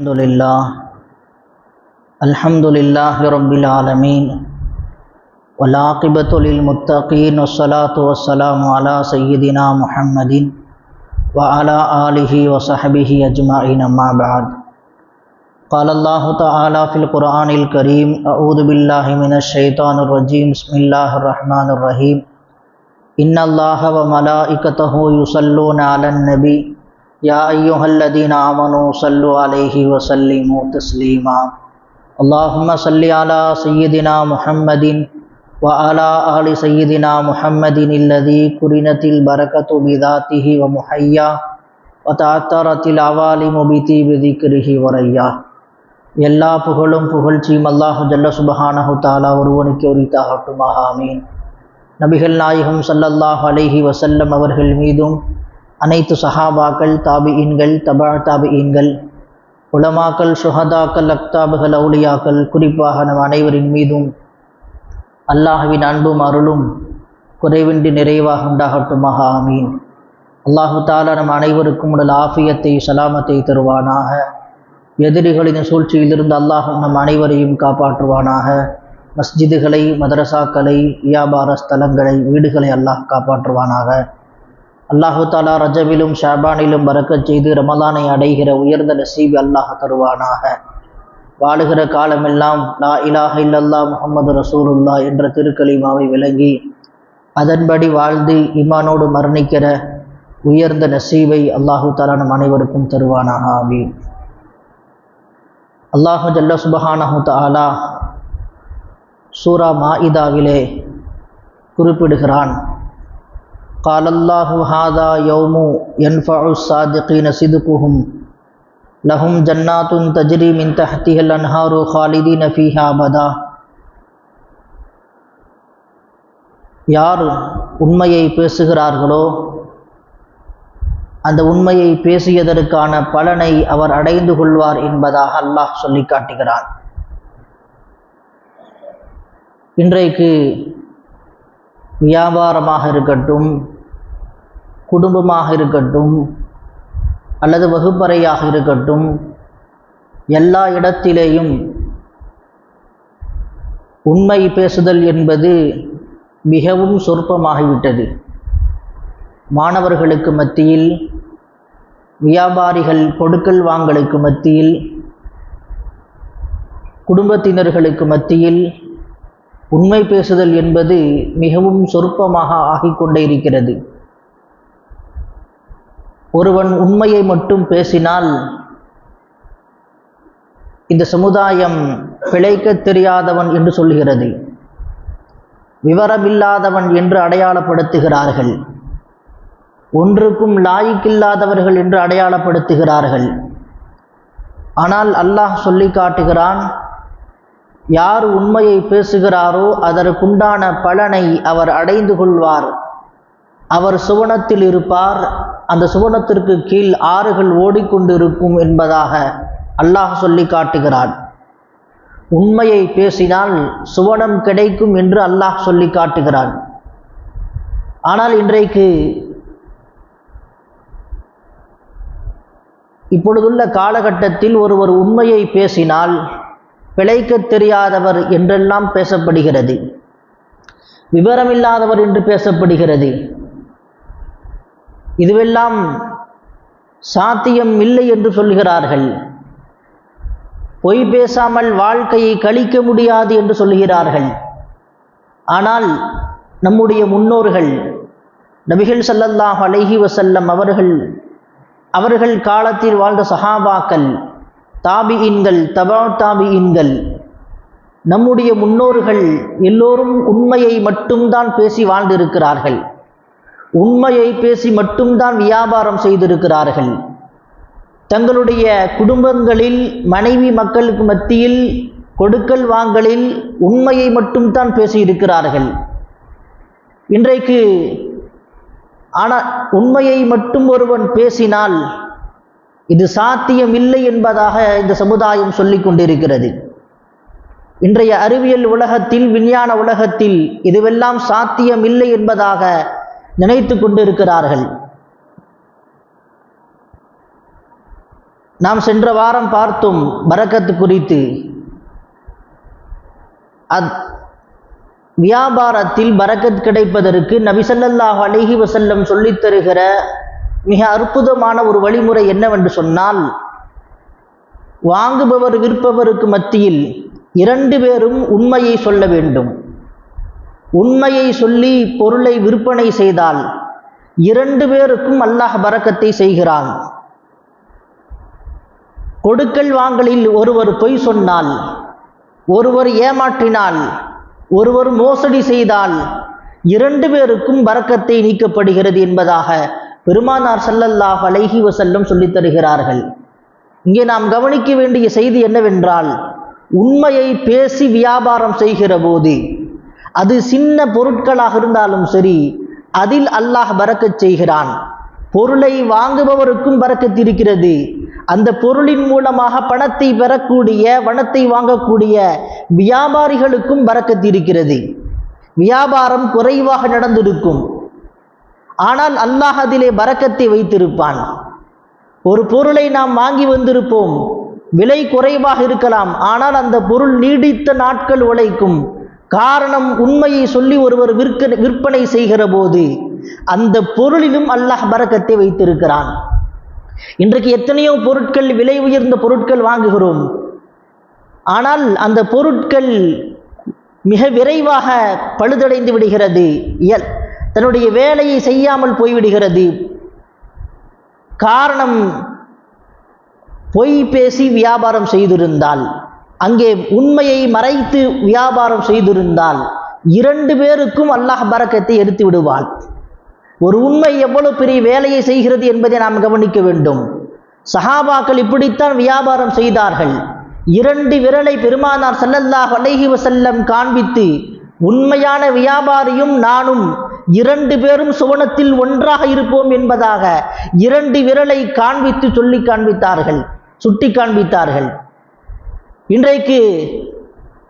الحمد للہ الحمد للہ رب العالمین. ولاقبۃ للمتقین. وصلاۃ والسلام علی سیدنا محمد و علیہ و صحب اجمعین اما بعد. قال اللہ تعالیٰ فی القرآن الکریم اعوذ باللہ من الشیطان الرجیم. بسم اللہ الرحمن الرحیم. ان اللہ و ملائکتہ یصلون علی النبی. يا أيها الذين آمنوا صلوا عليه وسلموا تسليما اللهم صل على سيدنا محمد وعلى آل سيدنا محمد الذي قرنت البركة بذاته ومحيا وتعثرت العوالم بطيب ذكره وريا எல்லா புகழும் புகழ்ச்சியும் அல்லாஹு ஜல்ல சுபஹானஹு தாலா ஒருவனுக்கு உரித்தாகட்டுமாக ஆமீன் நபிகள் நாயகம் ஸல்லல்லாஹு அலைஹி வஸல்லம் அவர்கள் மீதும் அனைத்து சஹாபாக்கள் தாபியின்கள் தபா தாபியின்கள் உலமாக்கள் சுஹதாக்கள் அக்தாபுகள் அவுளியாக்கள் குறிப்பாக நம் அனைவரின் மீதும் அல்லாஹுவின் அன்பும் அருளும் குறைவின்றி நிறைவாக உண்டாகட்டுமாக ஆமீன். அல்லாஹு தாலா நம் அனைவருக்கும் உடல் ஆஃபியத்தை சலாமத்தை தருவானாக. எதிரிகளின் சூழ்ச்சியிலிருந்து அல்லாஹ் நம் அனைவரையும் காப்பாற்றுவானாக. மஸ்ஜிதுகளை மதரசாக்களை வியாபார ஸ்தலங்களை வீடுகளை அல்லாஹ் காப்பாற்றுவானாக. அல்லாஹு தாலா ரஜவிலும் ஷாபானிலும் வரக்கச் செய்து ரமலானை அடைகிற உயர்ந்த நசீபி அல்லாஹ் தருவானாக. வாழுகிற காலமெல்லாம் லா இலாஹ இல்லல்லா முகமது ரசூலுல்லா என்ற திருக்கலிமாவை விளங்கி அதன்படி வாழ்ந்து இமானோடு மரணிக்கிற உயர்ந்த நசீவை அல்லாஹு தாலா நம் அனைவருக்கும் தருவானாக. ஆவி அல்லாஹு ஜல்ல சுபஹானஹு தாலா சூரா மாஇதாவிலே குறிப்பிடுகிறான். قال الله هذا يوم ينفع الصادقين صدقهم لهم جنات تجري من تحتها الأنهار خالدين فيها أبدا யார் உண்மையை பேசுகிறார்களோ அந்த உண்மையை பேசியதற்கான பலனை அவர் அடைந்து கொள்வார் என்பதாக அல்லாஹ் சொல்லி காட்டுகிறான் இன்றைக்கு வியாபாரமாக இருக்கட்டும் குடும்பமாக இருக்கட்டும் அல்லது வகுப்பறையாக இருக்கட்டும் எல்லா இடத்திலேயும் உண்மை பேசுதல் என்பது மிகவும் சொற்பமாகிவிட்டது. மாணவர்களுக்கு மத்தியில் வியாபாரிகள் கொடுக்கல் வாங்கலுக்கு மத்தியில் குடும்பத்தினர்களுக்கு மத்தியில் உண்மை பேசுதல் என்பது மிகவும் சொற்பமாக ஆகிக்கொண்டே இருக்கிறது. ஒருவன் உண்மையை மட்டும் பேசினால் இந்த சமுதாயம் பிழைக்க தெரியாதவன் என்று சொல்கிறது விவரமில்லாதவன் என்று அடையாளப்படுத்துகிறார்கள். ஒன்றுக்கும் லாய்க்கில்லாதவர்கள் என்று அடையாளப்படுத்துகிறார்கள். ஆனால் அல்லாஹ் சொல்லி காட்டுகிறான் யார் உண்மையை பேசுகிறாரோ அதற்குண்டான பலனை அவர் அடைந்து கொள்வார். அவர் சுவனத்தில் இருப்பார். அந்த சுவனத்திற்கு கீழ் ஆறுகள் ஓடிக்கொண்டிருக்கும் என்பதாக அல்லாஹ் சொல்லி காட்டுகிறான். உண்மையை பேசினால் சுவனம் கிடைக்கும் என்று அல்லாஹ் சொல்லி காட்டுகிறான். ஆனால் இன்றைக்கு இப்பொழுதுள்ள காலகட்டத்தில் ஒருவர் உண்மையை பேசினால் பிழைக்க தெரியாதவர் என்றெல்லாம் பேசப்படுகிறது. விவரமில்லாதவர் என்று பேசப்படுகிறது. இதுவெல்லாம் சாத்தியம் இல்லை என்று சொல்கிறார்கள் பொய் பேசாமல் வாழ்க்கையை கழிக்க முடியாது என்று சொல்கிறார்கள் ஆனால் நம்முடைய முன்னோர்கள் நபிகள் சல்லல்லாஹ் அலஹி வசல்லம் அவர்கள் அவர்கள் காலத்தில் வாழ்ந்த சஹாபாக்கள் தாபியின்கள் தபா தாபியின்கள் நம்முடைய முன்னோர்கள் எல்லோரும் உண்மையை மட்டும்தான் பேசி வாழ்ந்திருக்கிறார்கள். உண்மையை பேசி மட்டும்தான் வியாபாரம் செய்திருக்கிறார்கள். தங்களுடைய குடும்பங்களில் மனைவி மக்களுக்கு மத்தியில் கொடுக்கல் வாங்கலில் உண்மையை மட்டும்தான் பேசியிருக்கிறார்கள். இன்றைக்கு ஆனால் உண்மையை மட்டும் ஒருவன் பேசினால் இது சாத்தியமில்லை என்பதாக இந்த சமுதாயம் சொல்லி கொண்டிருக்கிறது. இன்றைய அறிவியல் உலகத்தில் விஞ்ஞான உலகத்தில் இதுவெல்லாம் சாத்தியமில்லை என்பதாக நினைத்து கொண்டிருக்கிறார்கள். நாம் சென்ற வாரம் பார்த்தோம் பறக்கத்து குறித்து. அத் வியாபாரத்தில் பறக்கத் கிடைப்பதற்கு நபிசல்லாஹ் அலிஹி வசல்லம் சொல்லித் தருகிற மிக அற்புதமான ஒரு வழிமுறை என்னவென்று சொன்னால் வாங்குபவர் விற்பவருக்கு மத்தியில் இரண்டு பேரும் உண்மையை சொல்ல வேண்டும். உண்மையை சொல்லி பொருளை விற்பனை செய்தால் இரண்டு பேருக்கும் அல்லாஹ் பறக்கத்தை செய்கிறான். கொடுக்கல் வாங்கலில் ஒருவர் பொய் சொன்னால் ஒருவர் ஏமாற்றினால் ஒருவர் மோசடி செய்தால் இரண்டு பேருக்கும் பரக்கத்தை நீக்கப்படுகிறது என்பதாக பெருமானார் சல்லல்லாஹ் அலைஹி வசல்லம் சொல்லித் தருகிறார்கள். இங்கே நாம் கவனிக்க வேண்டிய செய்தி என்னவென்றால் உண்மையை பேசி வியாபாரம் செய்கிற போது அது சின்ன பொருட்களாக இருந்தாலும் சரி அதில் அல்லாஹ் பறக்கச் செய்கிறான். பொருளை வாங்குபவருக்கும் பறக்கத்திருக்கிறது அந்த பொருளின் மூலமாக பணத்தை பெறக்கூடிய பணத்தை வாங்கக்கூடிய வியாபாரிகளுக்கும் பறக்கத்திருக்கிறது வியாபாரம் குறைவாக நடந்திருக்கும். ஆனால் அல்லாஹ் அதிலே பறக்கத்தை வைத்திருப்பான். ஒரு பொருளை நாம் வாங்கி வந்திருப்போம். விலை குறைவாக இருக்கலாம். ஆனால் அந்த பொருள் நீடித்த நாட்கள் உழைக்கும். காரணம் உண்மையை சொல்லி ஒருவர் விற்க விற்பனை செய்கிற போது அந்த பொருளிலும் அல்லாஹ் பறக்கத்தை வைத்திருக்கிறான். இன்றைக்கு எத்தனையோ பொருட்கள் விலை உயர்ந்த பொருட்கள் வாங்குகிறோம். ஆனால் அந்த பொருட்கள் மிக விரைவாக பழுதடைந்து விடுகிறது. இயல் தன்னுடைய வேலையை செய்யாமல் போய்விடுகிறது. காரணம் பொய் பேசி வியாபாரம் செய்திருந்தால். அங்கே உண்மையை மறைத்து வியாபாரம் செய்திருந்தால் இரண்டு பேருக்கும் அல்லாஹ் பறக்கத்தை எடுத்து விடுவான் ஒரு உண்மை எவ்வளவு பெரிய வேலையை செய்கிறது என்பதை நாம் கவனிக்க வேண்டும். சஹாபாக்கள் இப்படித்தான் வியாபாரம் செய்தார்கள். இரண்டு விரலை பெருமானார் செல்லல்லாஹ் அலைஹி வசல்லம் காண்பித்து உண்மையான வியாபாரியும் நானும் இரண்டு பேரும் சுவனத்தில் ஒன்றாக இருப்போம் என்பதாக இரண்டு விரலை காண்பித்து சொல்லி காண்பித்தார்கள் சுட்டி காண்பித்தார்கள். இன்றைக்கு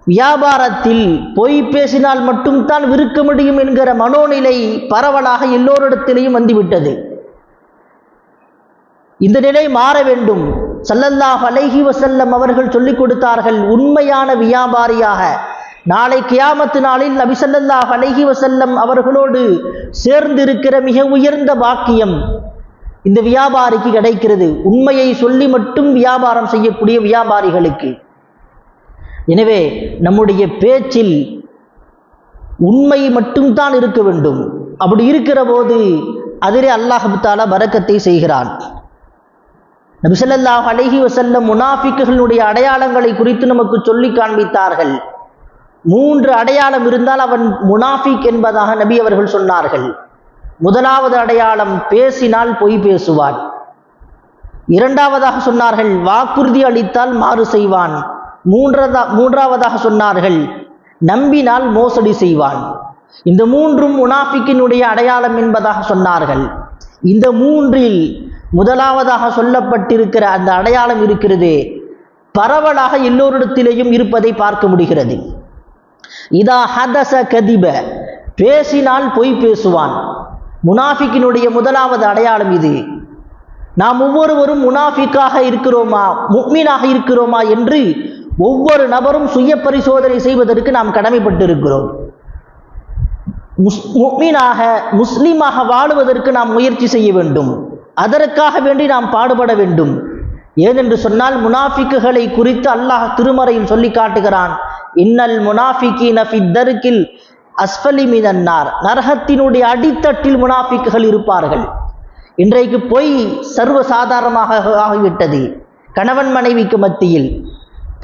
வியாபாரத்தில் பொய் பேசினால் மட்டும்தான் விற்க முடியும் என்கிற மனோநிலை பரவலாக எல்லோரிடத்திலையும் வந்துவிட்டது. இந்த நிலை மாற வேண்டும். சல்லல்லாஹ் அலைஹி வசல்லம் அவர்கள் சொல்லிக் கொடுத்தார்கள் உண்மையான வியாபாரியாக. நாளை கியாமத்து நாளில் நபிசல்லாஹ் அலைஹி வசல்லம் அவர்களோடு சேர்ந்திருக்கிற மிக உயர்ந்த பாக்கியம் இந்த வியாபாரிக்கு கிடைக்கிறது. உண்மையை சொல்லி மட்டும் வியாபாரம் செய்யக்கூடிய வியாபாரிகளுக்கு. எனவே நம்முடைய பேச்சில் உண்மை மட்டும்தான் இருக்க வேண்டும். அப்படி இருக்கிற போது அதிலே அல்லாஹு வரக்கத்தை செய்கிறான். நபிசல்லாஹ் அழகி வசல்லம் முனாஃபிக்குகளுடைய அடையாளங்களை குறித்து நமக்கு சொல்லி காண்பித்தார்கள். மூன்று அடையாளம் இருந்தால் அவன் முனாஃபிக் என்பதாக நபி அவர்கள் சொன்னார்கள். முதலாவது அடையாளம் பேசினால் பொய் பேசுவான். இரண்டாவதாக சொன்னார்கள் வாக்குறுதி அளித்தால் மாறு செய்வான். மூன்றதா மூன்றாவதாக சொன்னார்கள். நம்பினால் மோசடி செய்வான். இந்த மூன்றும் முனாஃபிக்கினுடைய அடையாளம் என்பதாக சொன்னார்கள். இந்த மூன்றில் முதலாவதாக சொல்லப்பட்டிருக்கிற அந்த அடையாளம் இருக்கிறது. பரவலாக எல்லோரிடத்திலேயும் இருப்பதை பார்க்க முடிகிறது. இதா ஹதச கதிப பேசினால் பொய் பேசுவான். முனாஃபிக்கினுடைய முதலாவது அடையாளம் இது. நாம் ஒவ்வொருவரும் முனாஃபிக்காக இருக்கிறோமா முக்மீனாக இருக்கிறோமா என்று ஒவ்வொரு நபரும் சுய பரிசோதனை செய்வதற்கு நாம் கடமைப்பட்டிருக்கிறோம். முஸ் முக்மீனாக முஸ்லீமாக வாழுவதற்கு நாம் முயற்சி செய்ய வேண்டும். அதற்காக வேண்டி நாம் பாடுபட வேண்டும். ஏனென்று சொன்னால் முனாஃபிக்குகளை குறித்து அல்லாஹ் திருமறையில் சொல்லி காட்டுகிறான். இன்னல் முனாஃபிக்கி நஃபி தருக்கில் அஸ்பலி மினன்னார் நரகத்தினுடைய அடித்தட்டில் முனாஃபிக்குகள் இருப்பார்கள். இன்றைக்கு பொய் சர்வ சாதாரணமாக ஆகிவிட்டது. கணவன் மனைவிக்கு மத்தியில்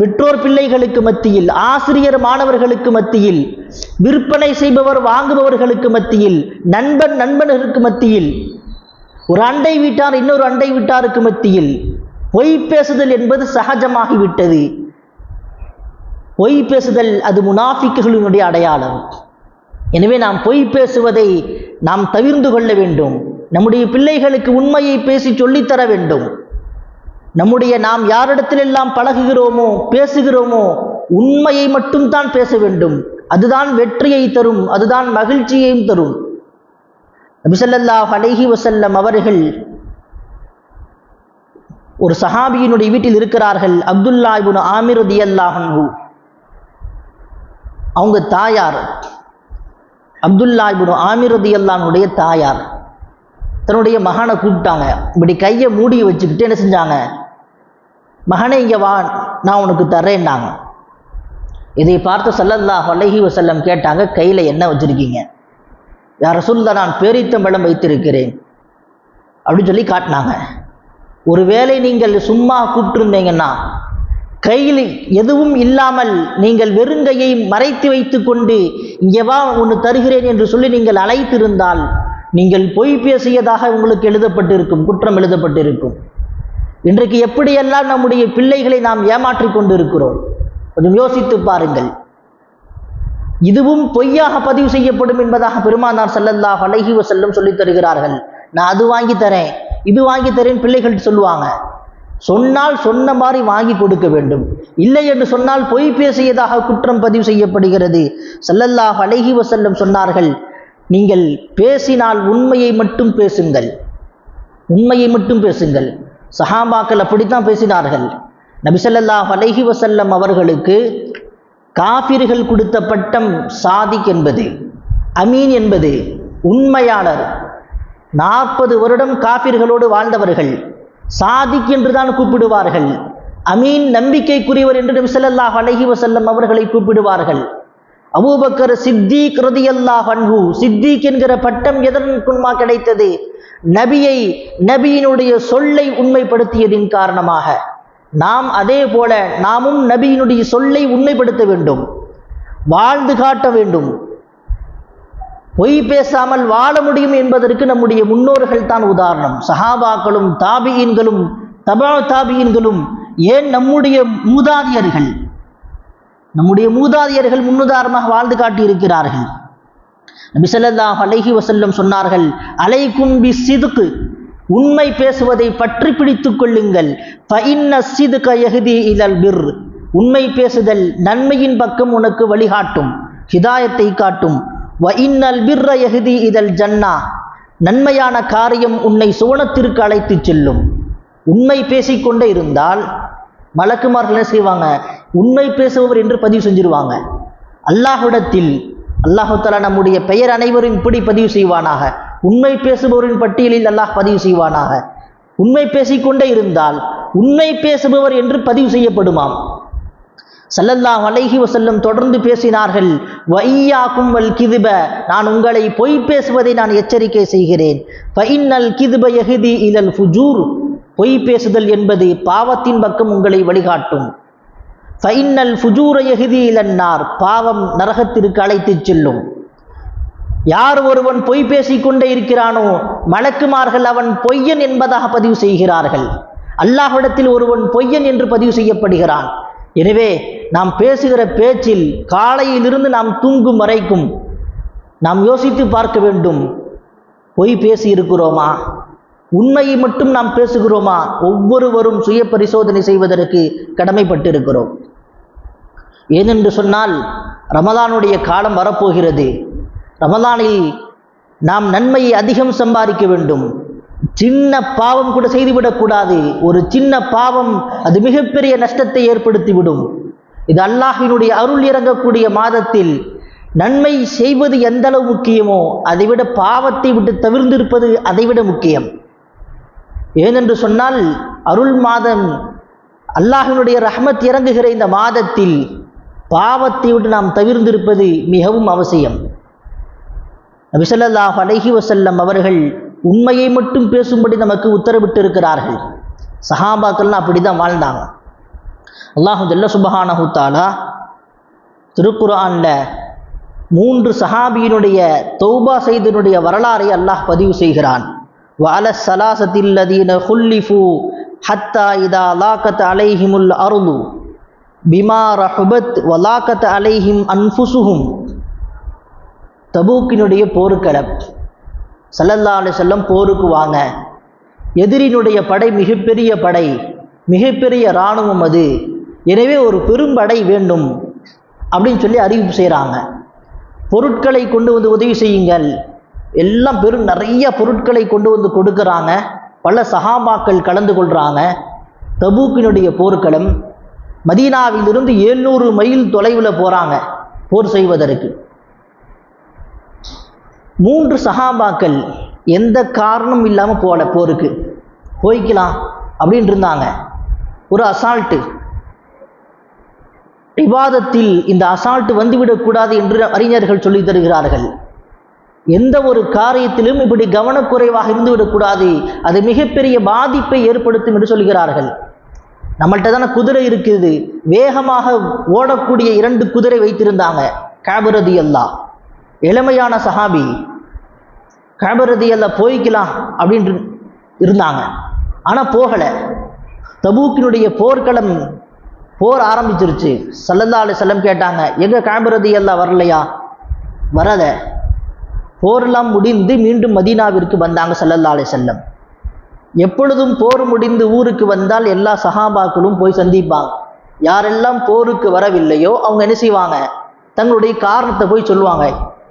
பெற்றோர் பிள்ளைகளுக்கு மத்தியில் ஆசிரியர் மாணவர்களுக்கு மத்தியில் விற்பனை செய்பவர் வாங்குபவர்களுக்கு மத்தியில் நண்பன் நண்பர்களுக்கு மத்தியில் ஒரு அண்டை வீட்டார் இன்னொரு அண்டை வீட்டாருக்கு மத்தியில் பொய் பேசுதல் என்பது சகஜமாகிவிட்டது. பொய் பேசுதல் அது முனாஃபிக்குகளினுடைய அடையாளம். எனவே நாம் பொய் பேசுவதை நாம் தவிர்ந்து கொள்ள வேண்டும். நம்முடைய பிள்ளைகளுக்கு உண்மையை பேசி சொல்லித்தர வேண்டும். நம்முடைய நாம் யாரிடத்திலெல்லாம் பழகுகிறோமோ பேசுகிறோமோ உண்மையை மட்டும்தான் பேச வேண்டும். அதுதான் வெற்றியை தரும் அதுதான் மகிழ்ச்சியையும் தரும். நபிசல்லாஹ் அலைஹி வசல்லம் அவர்கள் ஒரு சஹாபியினுடைய வீட்டில் இருக்கிறார்கள் அப்துல்லா இபுன் ஆமிர் ரதியல்லாஹன்ஹு அவங்க தாயார் அப்துல்லா இபுன் ஆமிர் ரதியல்லானுடைய தாயார். தன்னுடைய மகனை கூப்பிட்டாங்க. இப்படி கையை மூடி வச்சுக்கிட்டு என்ன செஞ்சாங்க? மகனே இங்கே வா நான் உனக்கு தர்றேன்னாங்க. இதை பார்த்து சல்லல்லாஹ் அலஹி வசல்லம் கேட்டாங்க கையில் என்ன வச்சுருக்கீங்க. யார் சொல்ல நான் பேரித்தம்பளம் வைத்திருக்கிறேன். அப்படின்னு சொல்லி காட்டினாங்க. ஒருவேளை நீங்கள் சும்மா கூப்பிட்டுருந்தீங்கன்னா கையில் எதுவும் இல்லாமல் நீங்கள் வெறுங்கையை மறைத்து வைத்து கொண்டு இங்கே வா ஒன்று தருகிறேன் என்று சொல்லி நீங்கள் அழைத்திருந்தால் நீங்கள் பொய் பேசியதாக உங்களுக்கு எழுதப்பட்டிருக்கும் குற்றம் எழுதப்பட்டிருக்கும். இன்றைக்கு எப்படியெல்லாம் நம்முடைய பிள்ளைகளை நாம் ஏமாற்றிக் கொண்டு இருக்கிறோம் கொஞ்சம் யோசித்து பாருங்கள். இதுவும் பொய்யாக பதிவு செய்யப்படும் என்பதாக பெருமானார் செல்லல்லா அலைஹி செல்லும் சொல்லித் தருகிறார்கள். நான் அது வாங்கி தரேன் இது வாங்கி தரேன் பிள்ளைகள் சொல்லுவாங்க. சொன்னால் சொன்ன மாதிரி வாங்கி கொடுக்க வேண்டும். இல்லை என்று சொன்னால் பொய் பேசியதாக குற்றம் பதிவு செய்யப்படுகிறது. செல்லல்லாஹ் அலைஹி செல்லும் சொன்னார்கள் நீங்கள் பேசினால் உண்மையை மட்டும் பேசுங்கள். உண்மையை மட்டும் பேசுங்கள். சஹாபாக்கள் அப்படித்தான் பேசினார்கள். நபிசல்லாஹ் அலைஹி வசல்லம் அவர்களுக்கு காபிர்கள் கொடுத்த பட்டம் சாதிக் என்பது அமீன் என்பது உண்மையாளர். நாற்பது வருடம் காபிர்களோடு வாழ்ந்தவர்கள் சாதிக் என்று தான் கூப்பிடுவார்கள். அமீன் நம்பிக்கைக்குரியவர் என்று நபிசல்லாஹ் அலைஹி வசல்லம் அவர்களை கூப்பிடுவார்கள். அபூபக்கர் சித்திக் ரதியல்லாஹ் அன்ஹு சித்திக் என்கிற பட்டம் எதற்குமா கிடைத்தது? நபியை நபியினுடைய சொல்லை உண்மைப்படுத்தியதின் காரணமாக. நாம் அதே போல நாமும் நபியினுடைய சொல்லை உண்மைப்படுத்த வேண்டும். வாழ்ந்து காட்ட வேண்டும். பொய் பேசாமல் வாழ முடியும் என்பதற்கு நம்முடைய முன்னோர்கள் தான் உதாரணம். சஹாபாக்களும் தாபியின்களும் தபா தாபியின்களும் ஏன் நம்முடைய மூதாதியர்கள்? நம்முடைய மூதாதையர்கள் முன்னுதாரணமாக வாழ்ந்து காட்டியிருக்கிறார்கள். இருக்கிறார்கள் ஸல்லல்லாஹு அலைஹி வசல்லம் சொன்னார்கள் அலைக்கும் பி சிதுக்கு உண்மை பேசுவதை பற்றி பிடித்துக் கொள்ளுங்கள். ஃபஇன்ன பிர். உண்மை பேசுதல் நன்மையின் பக்கம் உனக்கு வழிகாட்டும் ஹிதாயத்தை காட்டும். வ இன்னல் பிர்ர யஹ்தி இதழ் ஜன்னா. நன்மையான காரியம் உன்னை சுவனத்திற்கு அழைத்துச் செல்லும். உண்மை பேசிக்கொண்டே இருந்தால் மலக்குமார்கள் என்ன செய்வாங்க? உண்மை பேசுபவர் என்று பதிவு செஞ்சிருவாங்க. அல்லாஹ்விடத்தில் அல்லாஹு நம்முடைய பெயர் அனைவரும் இப்படி பதிவு செய்வானாக. உண்மை பேசுபவரின் பட்டியலில் அல்லாஹ் பதிவு செய்வானாக. உண்மை பேசிக்கொண்டே இருந்தால் உண்மை பேசுபவர் என்று பதிவு செய்யப்படுமாம். ஸல்லல்லாஹு அலைஹி வசல்லம் தொடர்ந்து பேசினார்கள் வையாக்கும் வல் கிதுப நான் உங்களை பொய் பேசுவதை நான் எச்சரிக்கை செய்கிறேன் ஃபஇன்னல் கிதுப எகுதி இலல் ஃபுஜூர் பொய் பேசுதல் என்பது பாவத்தின் பக்கம் உங்களை வழிகாட்டும். ஃபைனல் ஃபுஜூர யஹ்தி இலன்னார் பாவம் நரகத்திற்கு அழைத்துச் செல்லும். யார் ஒருவன் பொய் பேசிக்கொண்டே இருக்கிறானோ மலக்குமார்கள் அவன் பொய்யன் என்பதாக பதிவு செய்கிறார்கள். அல்லாஹ்விடத்தில் ஒருவன் பொய்யன் என்று பதிவு செய்யப்படுகிறான். எனவே நாம் பேசுகிற பேச்சில் காலையிலிருந்து நாம் தூங்கும் வரைக்கும் நாம் யோசித்து பார்க்க வேண்டும் பொய் பேசி இருக்கிறோமா உண்மையை மட்டும் நாம் பேசுகிறோமா? ஒவ்வொருவரும் சுய பரிசோதனை செய்வதற்கு கடமைப்பட்டிருக்கிறோம். ஏனென்று சொன்னால் ரமதானுடைய காலம் வரப்போகிறது. ரமதானில் நாம் நன்மையை அதிகம் சம்பாதிக்க வேண்டும். சின்ன பாவம் கூட செய்துவிடக்கூடாது ஒரு சின்ன பாவம் அது மிகப்பெரிய நஷ்டத்தை ஏற்படுத்திவிடும். இது அல்லாஹினுடைய அருள் இறங்கக்கூடிய மாதத்தில் நன்மை செய்வது எந்த அளவு முக்கியமோ அதைவிட பாவத்தை விட்டு தவிர்ந்திருப்பது அதைவிட முக்கியம். ஏனென்று சொன்னால் அருள் மாதம் அல்லாஹினுடைய ரஹமத் இறங்குகிற இந்த மாதத்தில் பாவத்தை விட்டு நாம் தவிர்ந்திருப்பது மிகவும் அவசியம். நபிசல்லாஹ் அலஹி வசல்லம் அவர்கள் உண்மையை மட்டும் பேசும்படி நமக்கு உத்தரவிட்டு இருக்கிறார்கள் சஹாபாக்கள்லாம் அப்படி தான் வாழ்ந்தாங்க. அல்லாஹு ஜல்ல சுபஹானஹூத்தாலா திருக்குரானில் மூன்று சஹாபியினுடைய தௌபா செய்தனுடைய வரலாறை அல்லாஹ் பதிவு செய்கிறான். وعلى الثلاثة الذين ஹுல்லிஃபு ஹத்தா இதா لاقت அலைஹிமுல் الأرض பிமா ரஹுபத் வலாக்கத் அலைஹிம் அன்ஃபுசுஹும் தபூக்கினுடைய போர்க்களம். சல்லல்லா அலி செல்லம் போருக்கு வாங்க. எதிரினுடைய படை மிகப்பெரிய படை மிகப்பெரிய இராணுவம் அது. எனவே ஒரு பெரும்படை வேண்டும் அப்படின்னு சொல்லி அறிவிப்பு செய்கிறாங்க பொருட்களை கொண்டு வந்து உதவி செய்யுங்கள். எல்லாம் பெரும் நிறைய பொருட்களை கொண்டு வந்து கொடுக்குறாங்க. பல சகாபாக்கள் கலந்து கொள்கிறாங்க தபூக்கினுடைய போர்க்களம் மதீனாவிலிருந்து எழுநூறு மைல் தொலைவில் போகிறாங்க போர் செய்வதற்கு. மூன்று சகாபாக்கள் எந்த காரணம் இல்லாமல் போகல போருக்கு. போய்க்கலாம் அப்படின்னு இருந்தாங்க. ஒரு அசால்ட்டு. விவாதத்தில் இந்த அசால்ட்டு வந்துவிடக்கூடாது என்று அறிஞர்கள் சொல்லித் தருகிறார்கள். எந்த ஒரு காரியத்திலும் இப்படி கவனக்குறைவாக இருந்துவிடக்கூடாது. அது மிகப்பெரிய பாதிப்பை ஏற்படுத்தும் என்று சொல்கிறார்கள். நம்மள்கிட்ட தானே குதிரை இருக்குது. வேகமாக ஓடக்கூடிய இரண்டு குதிரை வைத்திருந்தாங்க. கேபரதி அல்லா இளமையான சஹாபி காபரதி அல்லா போய்க்கலாம் அப்படின்ட்டு இருந்தாங்க. ஆனால் போகலை. தபூக்கினுடைய போர்க்களம் போர் ஆரம்பிச்சிருச்சு. சல்லல்லா அலி செல்லம் கேட்டாங்க எங்கே கேபரதி அல்லா வரலையா? வரல. போரெல்லாம் முடிந்து மீண்டும் மதீனாவிற்கு வந்தாங்க சல்லல்லா அலி செல்லம் எப்பொழுதும் போர் முடிந்து ஊருக்கு வந்தால் எல்லா சஹாபாக்களும் போய் சந்திப்பாங்க. யாரெல்லாம் போருக்கு வரவில்லையோ அவங்க என்ன செய்வாங்க? தங்களுடைய காரணத்தை போய் சொல்லுவாங்க.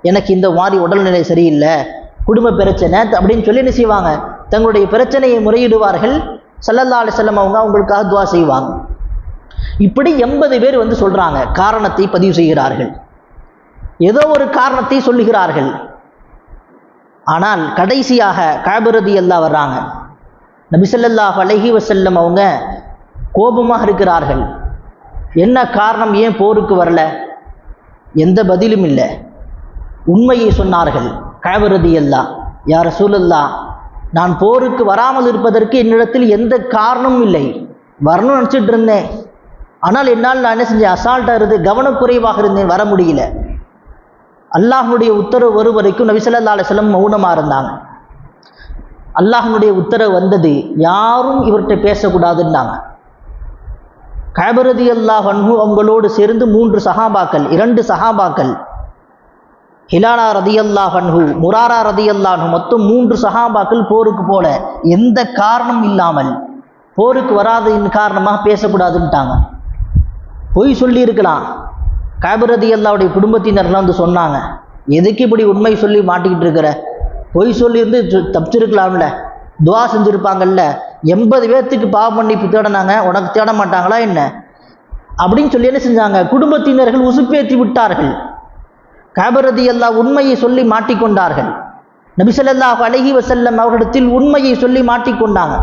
எனக்கு இந்த மாதிரி உடல்நிலை சரியில்லை குடும்ப பிரச்சனை அப்படின்னு சொல்லி என்ன செய்வாங்க? தங்களுடைய பிரச்சனையை முறையிடுவார்கள். சல்லல்லா அலி செல்லம் அவங்க அவங்களுக்காக துவா செய்வாங்க. இப்படி எண்பது பேர் வந்து சொல்கிறாங்க காரணத்தை பதிவு செய்கிறார்கள். ஏதோ ஒரு காரணத்தை சொல்லுகிறார்கள். ஆனால் கடைசியாக காபிரதி எல்லாம் வர்றாங்க. நபிசல்லாஹ் அலஹி வசல்லம் அவங்க கோபமாக இருக்கிறார்கள். என்ன காரணம் ஏன் போருக்கு வரல? எந்த பதிலும் இல்லை. உண்மையை சொன்னார்கள் காபிரதி அல்லா யார் சூழல்லா நான் போருக்கு வராமல் இருப்பதற்கு என்னிடத்தில் எந்த காரணமும் இல்லை. வரணும்னு நினச்சிட்டு இருந்தேன். ஆனால் என்னால் நான் என்ன செஞ்சேன்? அசால்ட்டாக இருந்து கவனக்குறைவாக இருந்தேன். வர முடியல. அல்லாஹனுடைய உத்தரவு வரும் வரைக்கும் நபிசல்லா அலிஸ்லம் மௌனமாக இருந்தாங்க. அல்லாஹனுடைய உத்தரவு வந்தது யாரும் இவர்கிட்ட பேசக்கூடாதுன்னாங்க. கபரதி அல்லாஹ் அன்ஹு அவங்களோடு சேர்ந்து மூன்று சஹாபாக்கள் இரண்டு சஹாபாக்கள் ஹிலானா ரதி அல்லாஹ் அன்ஹு முராரா ரதி அல்லாஹ் மொத்தம் மூன்று சஹாபாக்கள் போருக்கு போல எந்த காரணம் இல்லாமல் போருக்கு வராததின் காரணமாக பேசக்கூடாதுன்ட்டாங்க. பொய் சொல்லியிருக்கலாம். காபிரதி அல்லாவுடைய குடும்பத்தினர்லாம் வந்து சொன்னாங்க எதுக்கு இப்படி உண்மை சொல்லி மாட்டிக்கிட்டு இருக்கிற? பொய் சொல்லியிருந்து தப்பிச்சிருக்கலாம்ல. துவா செஞ்சுருப்பாங்கல்ல. எண்பது பேர்த்துக்கு பாவ மன்னிப்பு தேடினாங்க உனக்கு தேட மாட்டாங்களா என்ன? அப்படின்னு சொல்லி என்ன செஞ்சாங்க? குடும்பத்தினர்கள் உசுப்பேற்றி விட்டார்கள். காபரதி அல்லா உண்மையை சொல்லி மாட்டிக்கொண்டார்கள். நபிசல்லாஹ் அழகி வசல்லம் அவர்களிடத்தில் உண்மையை சொல்லி மாட்டிக்கொண்டாங்க.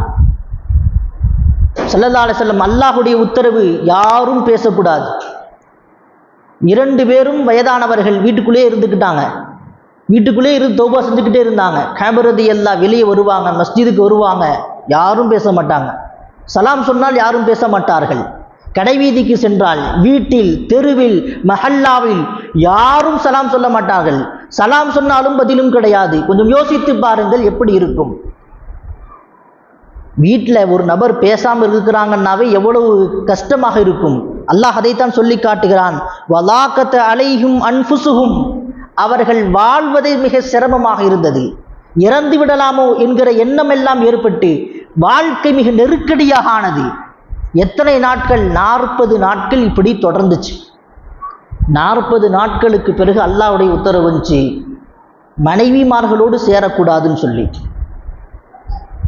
சல்லல்லா அலுவலம் அல்லாஹுடைய உத்தரவு யாரும் பேசக்கூடாது. இரண்டு பேரும் வயதானவர்கள் வீட்டுக்குள்ளே இருந்துக்கிட்டாங்க வீட்டுக்குள்ளே இருந்து தௌபா செஞ்சுக்கிட்டே இருந்தாங்க. கேமரதி எல்லாம் வெளியே வருவாங்க மஸ்ஜிதுக்கு வருவாங்க. யாரும் பேச மாட்டாங்க. சலாம் சொன்னால் யாரும் பேச மாட்டார்கள். கடைவீதிக்கு சென்றால் வீட்டில் தெருவில் மஹல்லாவில் யாரும் சலாம் சொல்ல மாட்டார்கள். சலாம் சொன்னாலும் பதிலும் கிடையாது. கொஞ்சம் யோசித்து பாருங்கள் எப்படி இருக்கும். வீட்டில் ஒரு நபர் பேசாமல் இருக்கிறாங்கன்னாவே எவ்வளவு கஷ்டமாக இருக்கும். அல்லாஹ் அதைத்தான் சொல்லி காட்டுகிறான். வலாக்கத்த அலையும் அன்புசுகும் அவர்கள் வாழ்வதே மிக சிரமமாக இருந்தது. இறந்து விடலாமோ என்கிற எண்ணம் எல்லாம் ஏற்பட்டு வாழ்க்கை மிக நெருக்கடியாக ஆனது. எத்தனை நாட்கள்? நாற்பது நாட்கள் இப்படி தொடர்ந்துச்சு. நாற்பது நாட்களுக்கு பிறகு அல்லாவுடைய உத்தரவு வந்துச்சு. மனைவிமார்களோடு சேரக்கூடாதுன்னு சொல்லி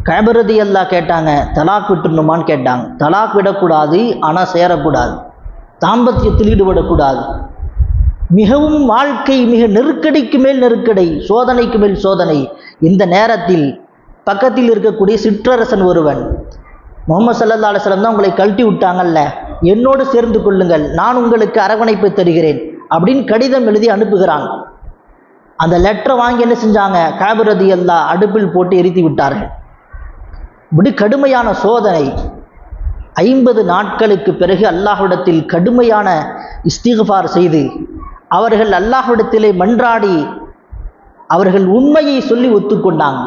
கபரதி அல்லா கேட்டாங்க தலாக் விட்டுணுமான்னு கேட்டாங்க. தலாக் விடக்கூடாது ஆனால் சேரக்கூடாது. தாம்பத்தியத்தில் ஈடுபடக்கூடாது. மிகவும் வாழ்க்கை மிக நெருக்கடிக்கு மேல் நெருக்கடி சோதனைக்கு மேல் சோதனை. இந்த நேரத்தில் பக்கத்தில் இருக்கக்கூடிய சிற்றரசன் ஒருவன் முகமது சல்லா அலுவலம் தான் உங்களை கழட்டி விட்டாங்கல்ல என்னோடு சேர்ந்து கொள்ளுங்கள் நான் உங்களுக்கு அரவணைப்பு தருகிறேன் அப்படின்னு கடிதம் எழுதி அனுப்புகிறான். அந்த லெட்டரை வாங்கி என்ன செஞ்சாங்க? காபிரதி அல்லா அடுப்பில் போட்டு எரித்து விட்டார்கள். இப்படி கடுமையான சோதனை. ஐம்பது நாட்களுக்கு பிறகு அல்லாஹ்விடத்தில் கடுமையான இஸ்திகுபார் செய்து அவர்கள் அல்லாஹ்விடத்திலே மன்றாடி அவர்கள் உண்மையை சொல்லி ஒத்துக்கொண்டாங்க.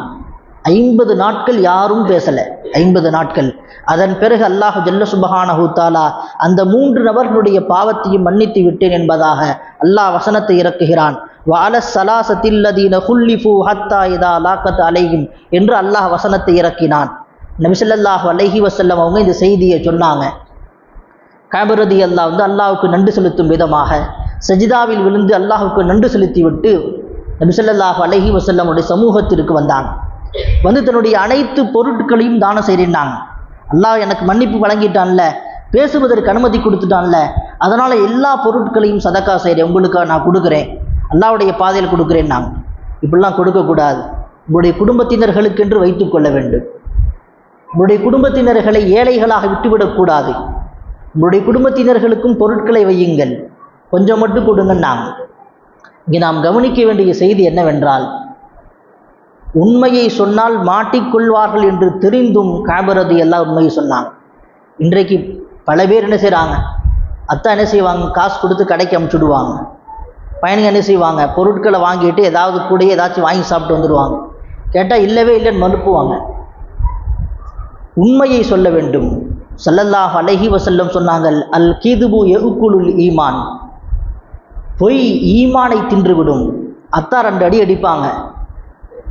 ஐம்பது நாட்கள் யாரும் பேசலை. ஐம்பது நாட்கள். அதன் பிறகு அல்லாஹு ஜல்ல சுபஹான தாலா அந்த மூன்று நபர்களுடைய பாவத்தையும் மன்னித்து விட்டேன் என்பதாக அல்லாஹ் வசனத்தை இறக்குகிறான். வால சலாசத்தில்லதீன ஹுல்லிஃபு ஹத்தா இதா லாக்கத் அலையும் என்று அல்லாஹ் வசனத்தை இறக்கினான். நபிசல்லாஹு அலஹி வசல்லம் அவங்க இந்த செய்தியை சொன்னாங்க. காபரதி அல்லாஹ் வந்து அல்லாஹுக்கு நன்றி செலுத்தும் விதமாக சஜிதாவில் விழுந்து அல்லாஹுக்கு நன்றி செலுத்திவிட்டு நபிசல்லாஹ் அலஹி வசல்லமுடைய சமூகத்திற்கு வந்தாங்க வந்து தன்னுடைய அனைத்து பொருட்களையும் தானம் செய்திருந்தாங்க. அல்லாஹ் எனக்கு மன்னிப்பு வழங்கிட்டான்ல பேசுவதற்கு அனுமதி கொடுத்துட்டான்ல அதனால் எல்லா பொருட்களையும் சதக்கா செய்கிறேன் உங்களுக்காக நான் கொடுக்குறேன் அல்லாவுடைய பாதையில் கொடுக்குறேன் நான் இப்படிலாம் கொடுக்கக்கூடாது. உங்களுடைய குடும்பத்தினர்களுக்கென்று வைத்துக்கொள்ள வேண்டும். உங்களுடைய குடும்பத்தினர்களை ஏழைகளாக விட்டுவிடக்கூடாது உங்களுடைய குடும்பத்தினர்களுக்கும் பொருட்களை வையுங்கள். கொஞ்சம் மட்டும் கொடுங்க நாங்கள் இங்கே நாம் கவனிக்க வேண்டிய செய்தி என்னவென்றால் உண்மையை சொன்னால் மாட்டிக்கொள்வார்கள் என்று தெரிந்தும் காபரதி எல்லாம் உண்மையை சொன்னாங்க இன்றைக்கு பல பேர் என்ன செய்கிறாங்க அத்தா என்ன செய்வாங்க? காசு கொடுத்து கடைக்கு அமுச்சுடுவாங்க. பயணிகள் என்ன செய்வாங்க? பொருட்களை வாங்கிட்டு ஏதாவது கூட ஏதாச்சும் வாங்கி சாப்பிட்டு வந்துடுவாங்க. கேட்டால் இல்லவே இல்லைன்னு மறுப்புவாங்க. உண்மையை சொல்ல வேண்டும். சல்லல்லாஹ் அலஹி வசல்லம் சொன்னாங்கள் அல் கீதுபு எகுக்குலுல் ஈமான். பொய் ஈமானை தின்றுவிடும். அத்தா ரெண்டு அடி அடிப்பாங்க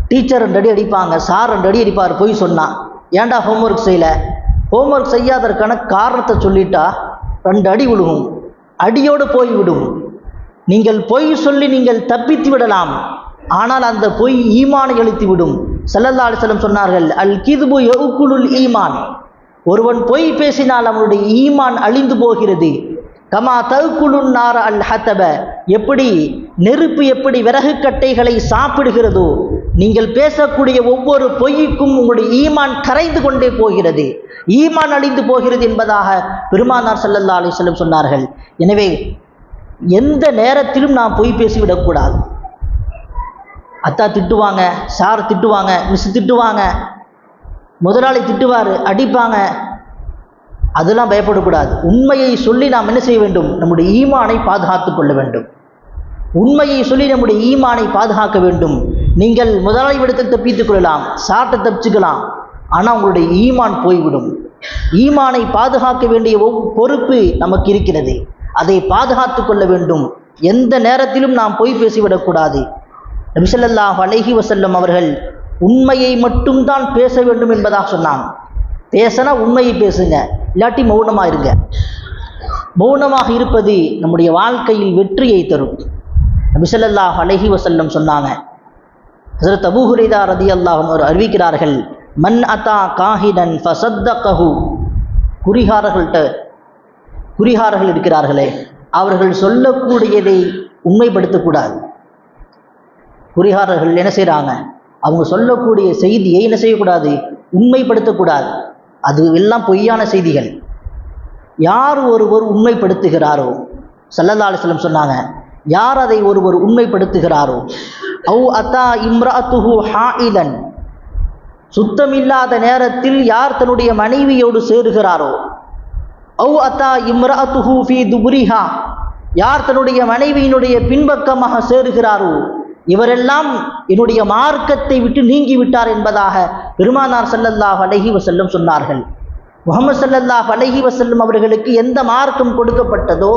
டீச்சர் ரெண்டு அடி அடிப்பாங்க சார் ரெண்டு அடி அடிப்பார் பொய் சொன்னால் ஏன்டா ஹோம்ஒர்க் செய்யல? ஹோம்ஒர்க் செய்யாதற்கான காரணத்தை சொல்லிட்டா ரெண்டு அடி விழுகும் அடியோடு போய்விடும். நீங்கள் பொய் சொல்லி நீங்கள் தப்பித்து விடலாம் ஆனால் அந்த பொய் ஈமானை அழித்து விடும் சல்லல்லா அலிஸ்லம் சொன்னார்கள் அல் கிதுபு எவுக்குலுல் ஈமான். ஒருவன் பொய் பேசினால் அவனுடைய ஈமான் அழிந்து போகிறது. கமா தகுக்குலுன் நார் அல் ஹத்தப எப்படி? நெருப்பு எப்படி விறகு கட்டைகளை சாப்பிடுகிறதோ நீங்கள் பேசக்கூடிய ஒவ்வொரு பொய்யுக்கும் உங்களுடைய ஈமான் கரைந்து கொண்டே போகிறது. ஈமான் அழிந்து போகிறது என்பதாக பெருமானார் சல்லல்லா அலிஸ்லம் சொன்னார்கள். எனவே எந்த நேரத்திலும் நாம் பொய் பேசிவிடக்கூடாது. அத்தா திட்டுவாங்க சார் திட்டுவாங்க மிஸ் திட்டுவாங்க. முதலாளி திட்டுவார் அடிப்பாங்க. அதெல்லாம் பயப்படக்கூடாது. உண்மையை சொல்லி நாம் என்ன செய்ய வேண்டும்? நம்முடைய ஈமானை பாதுகாத்து கொள்ள வேண்டும். உண்மையை சொல்லி நம்முடைய ஈமானை பாதுகாக்க வேண்டும். நீங்கள் முதலாளி விடத்தில் தப்பித்துக் கொள்ளலாம் சாட்டை தப்பிச்சுக்கலாம். ஆனால் உங்களுடைய ஈமான் போய்விடும். ஈமானை பாதுகாக்க வேண்டிய பொறுப்பு நமக்கு இருக்கிறது. அதை பாதுகாத்து கொள்ள வேண்டும். எந்த நேரத்திலும் நாம் பொய் பேசிவிடக்கூடாது நபிசல்லாஹ் அலைஹி வசல்லம் அவர்கள் உண்மையை மட்டும்தான் பேச வேண்டும் என்பதாக சொன்னாங்க. பேசினா உண்மையை பேசுங்க இல்லாட்டி மௌனமாக இருங்க. மௌனமாக இருப்பது நம்முடைய வாழ்க்கையில் வெற்றியை தரும். நபிசல்லாஹ் அலஹி வசல்லம் சொன்னாங்க. ஹசரத் அபூஹுரிதா ரதி அல்லாஹும் அவர் அறிவிக்கிறார்கள் மன் அத்தா காஹிடன் ஃபசத்தகஹு குறிகாரர்கள்ட்ட குறிகாரர்கள் இருக்கிறார்களே அவர்கள் சொல்லக்கூடியதை உண்மைப்படுத்தக்கூடாது. குறிகாரர்கள் என்ன செய்கிறாங்க அவங்க சொல்லக்கூடிய செய்தியை என்ன செய்யக்கூடாது? உண்மைப்படுத்தக்கூடாது. அது எல்லாம் பொய்யான செய்திகள். யார் ஒருவர் உண்மைப்படுத்துகிறாரோ? சல்லல்லா அலிஸ்லம் சொன்னாங்க யார் அதை ஒருவர் உண்மைப்படுத்துகிறாரோ? அவு அத்தா இம்ராத்துஹு ஹாயிலன். சுத்தமில்லாத நேரத்தில் யார் தன்னுடைய மனைவியோடு சேருகிறாரோ? அவு அத்தா இம்ராத்துஹு ஃபி துபுரிஹா யார் தன்னுடைய மனைவியினுடைய பின்பக்கமாக சேருகிறாரோ? இவரெல்லாம் என்னுடைய மார்க்கத்தை விட்டு நீங்கி விட்டார் என்பதாக பெருமானார் சல்லல்லாஹ் அலஹி வசல்லம் சொன்னார்கள். முகமது சல்லல்லாஹ் அலஹி வசல்லம் அவர்களுக்கு எந்த மார்க்கம் கொடுக்கப்பட்டதோ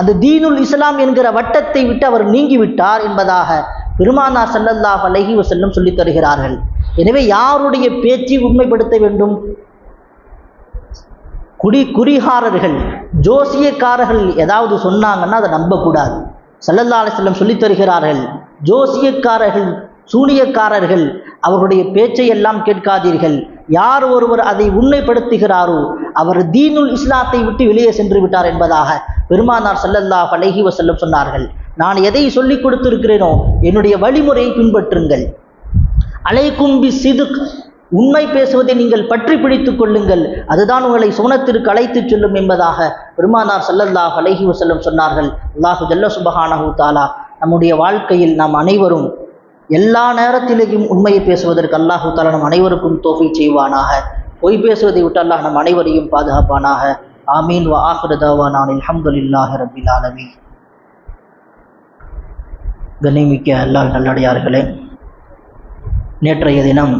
அந்த தீனுல் இஸ்லாம் என்கிற வட்டத்தை விட்டு அவர் நீங்கிவிட்டார் என்பதாக பெருமானார் சல்லல்லாஹ் அலஹி வசல்லம் சொல்லித் தருகிறார்கள். எனவே யாருடைய பேச்சை உண்மைப்படுத்த வேண்டும்? குடி குறிகாரர்கள் ஜோசியக்காரர்கள் ஏதாவது சொன்னாங்கன்னா அதை நம்பக்கூடாது. சல்லல்லா அலிஸ்லம் சொல்லித் தருகிறார்கள் ஜோசியக்காரர்கள் சூனியக்காரர்கள் அவருடைய பேச்சை எல்லாம் கேட்காதீர்கள். யார் ஒருவர் அதை உண்மைப்படுத்துகிறாரோ அவர் தீனுல் இஸ்லாத்தை விட்டு வெளியே சென்று விட்டார் என்பதாக பெருமானார் சல்லல்லாஹ் அலைஹி வசல்லம் சொன்னார்கள். நான் எதை சொல்லிக் கொடுத்திருக்கிறேனோ என்னுடைய வழிமுறையை பின்பற்றுங்கள். அலைக்கும் பி சிதுக் உண்மை பேசுவதை நீங்கள் பற்றி பிடித்து கொள்ளுங்கள். அதுதான் உங்களை சுவனத்திற்கு அழைத்துச் செல்லும் என்பதாக பெருமானார் சல்லல்லாஹ் அலைஹி வசல்லம் சொன்னார்கள். அல்லாஹு ஜல்ல சுபஹானஹூ தாலா நம்முடைய வாழ்க்கையில் நாம் அனைவரும் எல்லா நேரத்திலேயும் உண்மையை பேசுவதற்கு அல்லாஹு தாலா நம் அனைவருக்கும் தோஃபை செய்வானாக. பொய் பேசுவதை விட்டு அல்லாஹ் நம் அனைவரையும் பாதுகாப்பானாக. ஆமீன். வா ஆஹ்ரதாவா நான் அலமதுல்லாஹ் ரபில் ஆலமி கண்ணிமிக்க அல்லாஹ் நல்லடியார்களே நேற்றைய தினம்